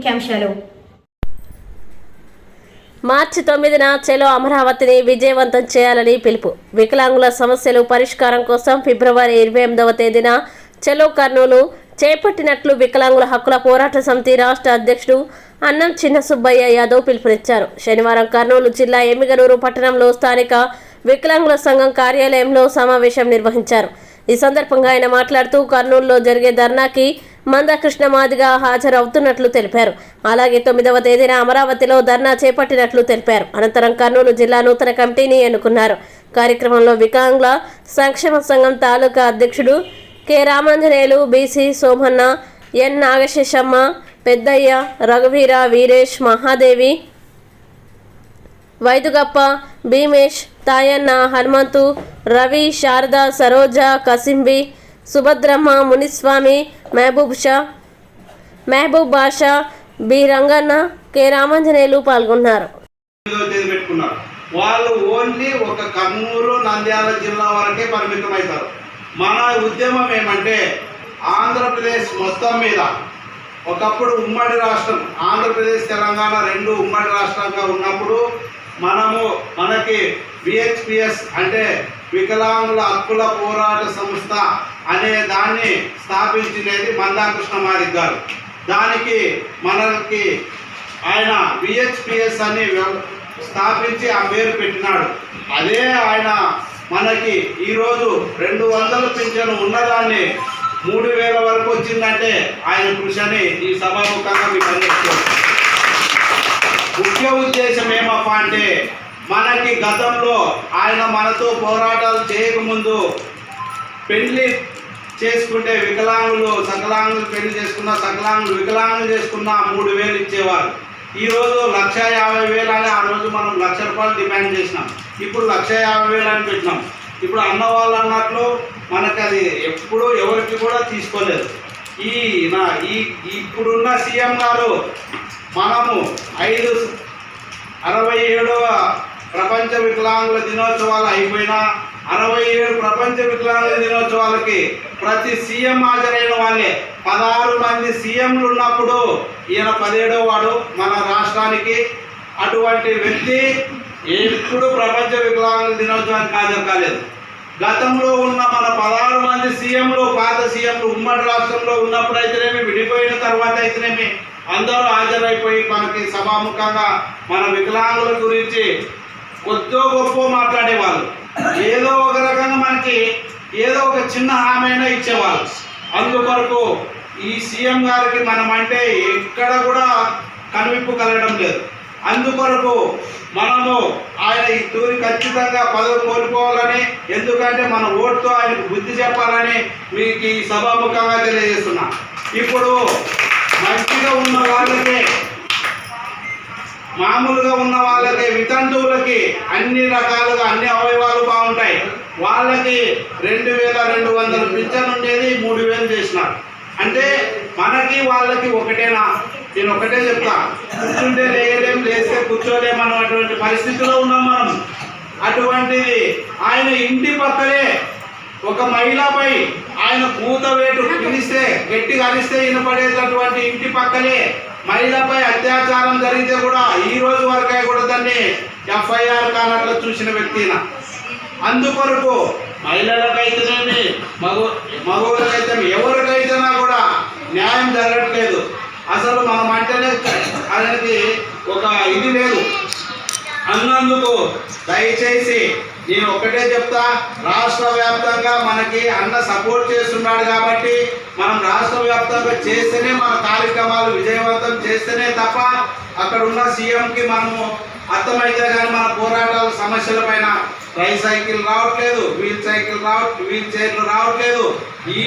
ముఖ్యాంశాలు. మార్చి తొమ్మిదిన చెలో అమరావతిని విజయవంతం చేయాలని పిలుపు. వికలాంగుల సమస్యలు పరిష్కారం కోసం ఫిబ్రవరి ఇరవై ఎనిమిదవ తేదీన చెలో కర్నూలు చేపట్టినట్లు వికలాంగుల హక్కుల పోరాట సమితి రాష్ట్ర అధ్యక్షుడు అన్నం చిన్న సుబ్బయ్య యాదవ్ పిలుపునిచ్చారు. శనివారం కర్నూలు జిల్లా ఎమ్మిగనూరు పట్టణంలో స్థానిక వికలాంగుల సంఘం కార్యాలయంలో సమావేశం నిర్వహించారు. ఈ సందర్భంగా ఆయన మాట్లాడుతూ కర్నూలులో జరిగే ధర్నాకి మందకృష్ణ మాదిగా హాజరవుతున్నట్లు తెలిపారు. అలాగే తొమ్మిదవ తేదీన అమరావతిలో ధర్నా చేపట్టినట్లు తెలిపారు. అనంతరం కర్నూలు జిల్లా నూతన కమిటీని ఎన్నుకున్నారు. కార్యక్రమంలో వికాంగ్ల సంక్షేమ సంఘం తాలూకా అధ్యక్షుడు K Ramanjaneyulu BC Somanna N Nagaseshamma Peddayya రఘువీర Veeresh Mahadevi Vaidugappa Bheemesh Tayanna Hanumanthu Ravi Sharada Saroja Kasimbi Subhadramma Muniswamy Mahaboob Shah Mahaboob Basha B Ranganna K Ramanjaneyulu పాల్గొన్నారు వాళ్ళు ఓన్లీ ఒక కర్నూలు నంద్యాల జిల్లా వరకే పరిమితం అవుతారు మన ఉద్యమం ఏమంటే ఆంధ్రప్రదేశ్ మొత్తం మీద ఒకప్పుడు ఉమ్మడి రాష్ట్రం ఆంధ్రప్రదేశ్ తెలంగాణ రెండు ఉమ్మడి రాష్ట్రంగా ఉన్నప్పుడు మనము మనకి విహెచ్పిఎస్ అంటే వికలాంగుల హక్కుల పోరాట సంస్థ అనే దాన్ని స్థాపించినది మందాకృష్ణ మాదిక్ గారు. దానికి మనకి ఆయన విహెచ్పిఎస్ అని స్థాపించి ఆ పేరు పెట్టినాడు. అదే ఆయన మనకి ఈరోజు రెండు వందల పింఛను ఉన్నదాన్ని మూడు వేల వరకు వచ్చిందంటే ఆయన కృషి అని ఈ సభాముఖంగా మీకు అందిస్తున్నాను ముఖ్య ఉద్దేశం ఏమప్ప అంటే మనకి గతంలో ఆయన మనతో పోరాటాలు చేయకముందు పెళ్ళి చేసుకుంటే వికలాంగులు సకలాంగులు పెళ్ళి చేసుకున్న సకలాంగులు వికలాంగులు చేసుకున్న మూడు వేలు ఇచ్చేవారు. ఈరోజు లక్ష యాభై వేలు అని ఆ రోజు మనం లక్ష రూపాయలు డిమాండ్ చేసినాం. ఇప్పుడు లక్ష యాభై వేలు అని పెట్టినాం. ఇప్పుడు అన్న వాళ్ళు అన్నట్లు మనకు అది ఎప్పుడు ఎవరికి కూడా తీసుకోలేదు. ఈ నా ఈ ఇప్పుడున్న సీఎం గారు మనము ఐదు అరవై ఏడవ ప్రపంచ వికలాంగుల దినోత్సవాలు అయిపోయినా అరవై ఏడు ప్రపంచ వికలాంగుల దినోత్సవాలకి ప్రతి సీఎం హాజరైన వాళ్ళే. పదహారు మంది సీఎంలు ఉన్నప్పుడు ఈయన పదిహేడో వాడు మన రాష్ట్రానికి. అటువంటి వ్యక్తి ఎప్పుడు ప్రపంచ వికలాంగుల దినోత్సవానికి హాజరు కాలేదు. గతంలో ఉన్న మన పదహారు మంది సీఎంలు పాత సీఎంలు ఉమ్మడి రాష్ట్రంలో ఉన్నప్పుడు అయితేనేమి విడిపోయిన తర్వాత అయితేనేమి అందరూ హాజరైపోయి మనకి సభాముఖంగా మన వికలాంగుల గురించి కొద్దో గొప్ప మాట్లాడేవాళ్ళు. ఏదో ఒక రకంగా మనకి ఏదో ఒక చిన్న హామీ అయినా ఇచ్చేవాళ్ళు. అందుకొరకు ఈ సీఎం గారికి మనం అంటే ఎక్కడ కూడా కనువిప్పు కలగడం లేదు. అందుకొరకు మనము ఆయన ఈ తూరి ఖచ్చితంగా పదవి కోల్పోవాలని ఎందుకంటే మన ఓటుతో ఆయనకు బుద్ధి చెప్పాలని మీకు ఈ సభాముఖంగా తెలియజేస్తున్నా. ఇప్పుడు మంచిగా ఉన్న వాళ్ళకే మామూలుగా ఉన్న వాళ్ళకి వితంతువులకి అన్ని రకాలుగా అన్ని అవయవాలు బాగుంటాయి. వాళ్ళకి రెండు వేల రెండు వందల పింఛన్ ఉండేది మూడు వేలు చేసినారు. అంటే మనకి వాళ్ళకి ఒకటేనా? నేను ఒకటే చెప్తా. కూర్చుంటే లేయలేం లేస్తే కూర్చోలేం అన్నటువంటి పరిస్థితిలో ఉన్నాం మనం. అటువంటిది ఆయన ఇంటి పక్కనే ఒక మహిళపై ఆయన కూత వేటు పిలిస్తే గట్టిగా అరిస్తే వినపడేటటువంటి ఇంటి పక్కనే మహిళపై అత్యాచారం జరిగితే కూడా ఈ రోజు వరకే కూడా దాన్ని ఎఫ్ఐఆర్ కానట్లు చూసిన వ్యక్తిన అందుకొరకు మహిళలకైతేనేమి మగ మగవాళ్ళకైతే ఎవరికైతేనా కూడా న్యాయం జరగట్లేదు. అసలు మనం అంటేనే ఆయనకి ఒక ఇది లేదు. అన్నందుకు దయచేసి నేను ఒక్కటే చెప్తా రాష్ట్ర వ్యాప్తంగా మనకి అన్న సపోర్ట్ చేస్తున్నాడు కాబట్టి మనం రాష్ట్ర వ్యాప్తంగా చేస్తేనే మన కార్యక్రమాలు విజయవంతం చేస్తేనే తప్ప అక్కడ ఉన్న సీఎంకి మనము అర్థమైతే కానీ మన పోరాటాల సమస్యల పైన ట్రై సైకిల్ రావట్లేదు వీల్ సైకిల్ రావ వీల్ చైర్లు రావట్లేదు ఈ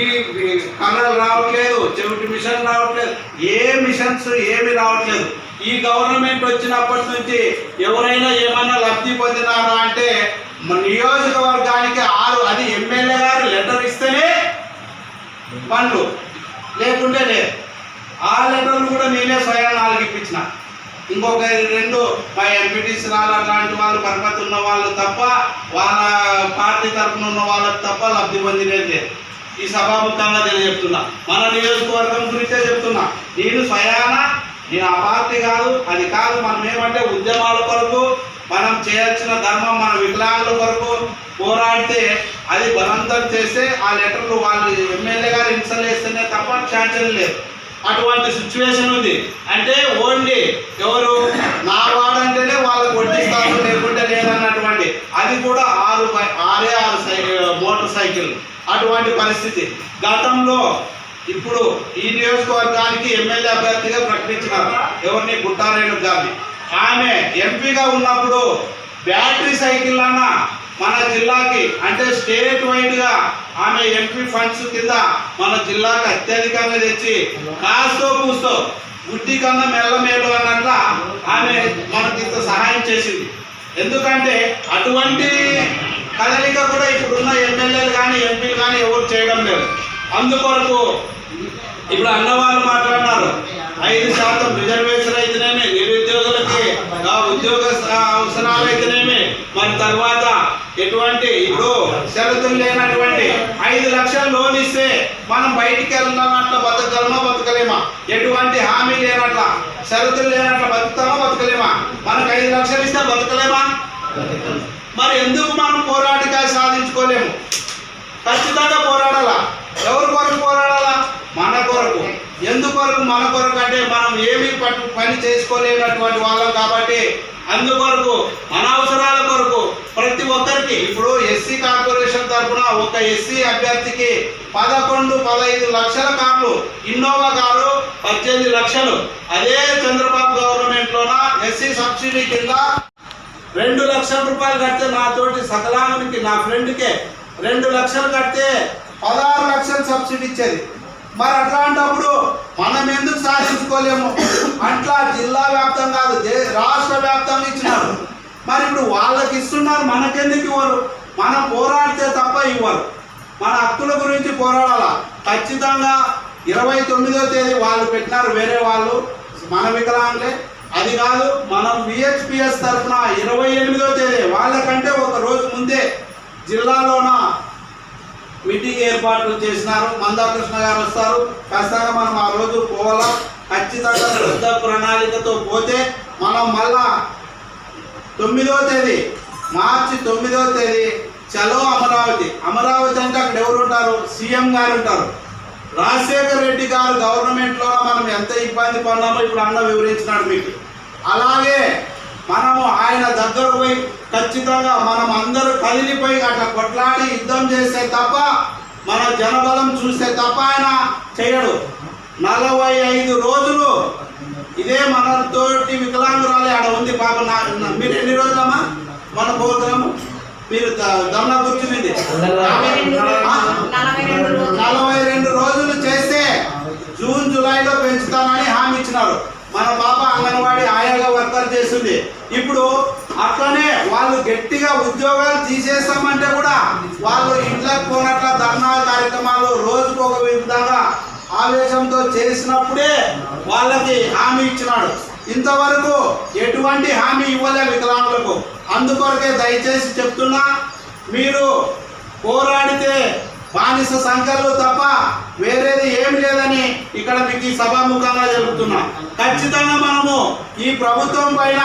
కలర్ రావట్లేదు చెవిటి మిషన్ రావట్లేదు ఏ మిషన్స్ ఏమి రావట్లేదు. ఈ గవర్నమెంట్ వచ్చినప్పటి నుంచి ఎవరైనా ఏమైనా లబ్ధి పొందినారా అంటే నియోజకవర్గానికి ఆరు అది ఎమ్మెల్యే గారు లెటర్ ఇస్తేనే పనులు లేకుంటే లేదు. ఆ లెటర్లు కూడా నేనే స్వయం నాలుగు ఇప్పించిన. ఇంకొక రెండు మా ఎంపీటీసీ అలాంటి వాళ్ళు పరపతి ఉన్న వాళ్ళు తప్ప వాళ్ళ పార్టీ తరఫున ఉన్న వాళ్ళకి తప్ప లబ్ధి పొందినది లేదు. ఈ సభాముఖంగా తెలియజెప్తున్నా. మన నియోజకవర్గం గురించే చెప్తున్నా. నేను స్వయాన నేను ఆ పార్టీ కాదు అది కాదు మనం ఏమంటే ఉద్యమాల కొరకు మనం చేయాల్సిన ధర్మం మన వికలాంగుల కొరకు పోరాడితే అది బలవంతం చేస్తే ఆ లెటర్లు వాళ్ళు ఎమ్మెల్యే గారు ఇన్సల్ చేస్తేనే తప్ప ఛాన్సల్ లేదు. అటువంటి సిచ్యువేషన్ ఉంది. అంటే ఓన్లీ ఎవరు నా వాడంటేనే వాళ్ళకు వడ్డిస్తారు లేకుంటే లేదన్నటువంటి అది కూడా ఆరు ఆరే ఆరు సైకిల్ మోటార్ సైకిల్ అటువంటి పరిస్థితి. గతంలో ఇప్పుడు ఈ నియోజకవర్గానికి ఎమ్మెల్యే అభ్యర్థిగా ప్రకటించినారు. ఎవరిని? గుట్టారేణు గారిని. ఆమె ఎంపీగా ఉన్నప్పుడు బ్యాటరీ సైకిల్ అన్న మన జిల్లాకి అంటే స్టేట్ వైడ్గా ఆమె ఎంపీ ఫండ్స్ కింద మన జిల్లాకి అత్యధికంగా తెచ్చి కాస్తో కూస్తో గుడ్డి కన్నా మెల్లమేలు అన్నట్ల ఆమె మనకి ఇంత సహాయం చేసింది. ఎందుకంటే అటువంటి కదలిక కూడా ఇప్పుడున్న ఎమ్మెల్యేలు కానీ ఎంపీలు కానీ ఎవరు చేయడం లేదు. అందుకొరకు ఇప్పుడు అన్నవాళ్ళు మాట్లాడినారు. ఐదు శాతం రిజర్వేషన్ అయితేనేమి? నిరుద్యోగులకి ఉద్యోగ అవసరాలు అయితేనేమి? మరి తర్వాత ఎటువంటి ఇప్పుడు షరతులు లేనటువంటి ఐదు లక్షలు లోన్ ఇస్తే మనం బయటికి వెళ్ళినట్ల బతకగలమా బతకలేమా? ఎటువంటి హామీ లేనట్ల షరతులు లేనట్ల బతుకుతామా బతకలేమా? మనకు ఐదు లక్షలు ఇస్తే బతకలేమా? మరి ఎందుకు మనం పోరాటిగా సాధించుకోలేము? ఖచ్చితంగా పోరాడాల ఎవరి కొరకు పోరాడాలా మన కొరకు ఎందుకొరకు మన కొరకు అంటే మనం ఏమీ పట్టు పని చేసుకోలేనటువంటి వాళ్ళం కాబట్టి అందుకొరకు మన అవసరాల కొరకు ప్రతి ఒక్కరికి ఇప్పుడు ఎస్సీ కార్పొరేషన్ తరఫున ఒక ఎస్సీ అభ్యర్థికి పదకొండు పదహైదు లక్షల కార్లు ఇన్నోవా కారు పద్దెనిమిది లక్షలు. అదే చంద్రబాబు గవర్నమెంట్లోన ఎస్సీ సబ్సిడీ కింద రెండు లక్షల రూపాయలు కడితే నాతోటి సకలామునికి నా ఫ్రెండ్కే రెండు లక్షలు కడితే పదహారు లక్షలు సబ్సిడీ ఇచ్చేది. మరి అట్లాంటప్పుడు మనం ఎందుకు సాధించుకోలేము అట్లా జిల్లా వ్యాప్తం కాదు రాష్ట్ర వ్యాప్తంగా ఇచ్చినారు. మరి ఇప్పుడు వాళ్ళకి ఇస్తున్నారు మనకెందుకు ఇవ్వరు? మనం పోరాడితే తప్ప ఇవ్వరు. మన హక్కుల గురించి పోరాడాల? ఖచ్చితంగా ఇరవై తొమ్మిదో తేదీ వాళ్ళు పెట్టినారు వేరే వాళ్ళు. మన వికలాంగులే. అది కాదు మనం విహెచ్పిఎస్ తరఫున ఇరవై ఎనిమిదో తేదీ వాళ్ళకంటే ఒక రోజు ముందే జిల్లాలోన మీటింగ్ ఏర్పాట్లు చేసినారు. మందాకృష్ణ గారు వస్తారు. ఖచ్చితంగా మనం ఆ రోజు పోవాలా? ఖచ్చితంగా పెద్ద ప్రణాళికతో పోతే మనం మళ్ళా తొమ్మిదో తేదీ మార్చి తొమ్మిదో తేదీ చలో అమరావతి. అమరావతి అంటే అక్కడ ఎవరు ఉంటారు? సీఎం గారు ఉంటారు. రాజశేఖర రెడ్డి గారు గవర్నమెంట్లో మనం ఎంత ఇబ్బంది పడినామో ఇప్పుడు అన్న వివరించినాడు మీకు. అలాగే మనము ఆయన దగ్గర పోయి ఖచ్చితంగా మనం అందరూ కదిలిపోయి అట్లా కొట్లాడి యుద్ధం చేస్తే తప్ప మన జనబలం చూస్తే తప్ప ఆయన చేయడు. నలభై ఐదు రోజులు ఇదే మనతోటి వికలాంగురాలే ఆడ ఉంది పాప. మీరు ఎన్ని రోజులమ్మా? మన ప్రోగ్రాము మీరు ద- ధర్నా కూర్చునింది? నలభై రెండు రోజులు. చేస్తే జూన్ జూలైలో పెంచుతానని హామీ ఇచ్చినారు. మన పాప అంగన్వాడీ ఆయాగా వర్కర్ చేస్తుంది. ఇప్పుడు అట్లనే వాళ్ళు గట్టిగా ఉద్యోగాలు తీసేస్తామంటే కూడా వాళ్ళు ఇంట్లోకి పోనట్ల ధర్నా కార్యక్రమాలు రోజుకు ఒక విధంగా ఆవేశంతో చేసినప్పుడే వాళ్ళకి హామీ ఇచ్చినాడు. ఇంతవరకు ఎటువంటి హామీ ఇవ్వలే వికలాంగులకు. అందుకొరకే దయచేసి చెప్తున్నా మీరు పోరాడితే బానిస సంఖ్యలు తప్ప వేరేది ఏమి లేదని ఇక్కడ మీకు ఈ సభాముఖంగా చెబుతున్నా. ఖచ్చితంగా మనము ఈ ప్రభుత్వం పైన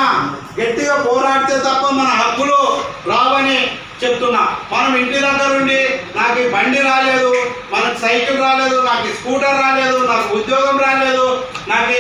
గట్టిగా పోరాడితే తప్ప మన హక్కులు రావని చెప్తున్నా. మనం ఇంటి దగ్గర ఉండి నాకు బండి రాలేదు మనకు సైకిల్ రాలేదు నాకు స్కూటర్ రాలేదు నాకు ఉద్యోగం రాలేదు నాకు